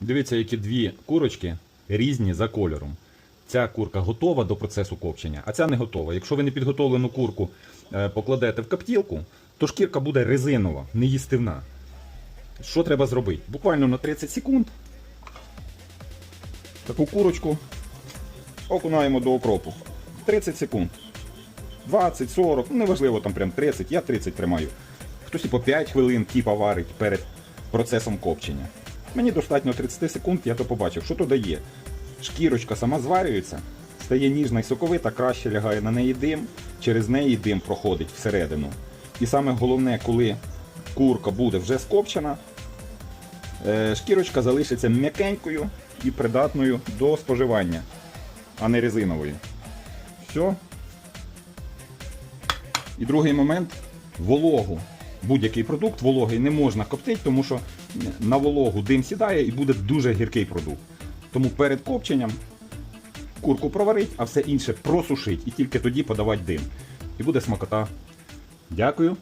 Дивіться, які дві курочки різні за кольором. Ця курка готова до процесу копчення, а ця не готова. Якщо ви не підготовлену курку е, покладете в коптілку, то шкірка буде резинова, неїстивна. Що треба зробити? Буквально на 30 секунд таку курочку окунаємо до окропу. 30 секунд. 20, 40, ну неважливо там прям 30, я 30 тримаю. Хтось і по 5 хвилин тіпа варить перед процесом копчення. Мені достатньо 30 секунд, я то побачив, що то дає. Шкірочка сама зварюється, стає ніжна і соковита, краще лягає на неї дим, через неї дим проходить всередину. І саме головне, коли курка буде вже скопчена, е, шкірочка залишиться м'якенькою і придатною до споживання, а не резиновою. Все. І другий момент вологу. Будь-який продукт вологий не можна коптити, тому що на вологу дим сідає і буде дуже гіркий продукт. Тому перед копченням курку проварить, а все інше просушить і тільки тоді подавати дим. І буде смакота. Дякую.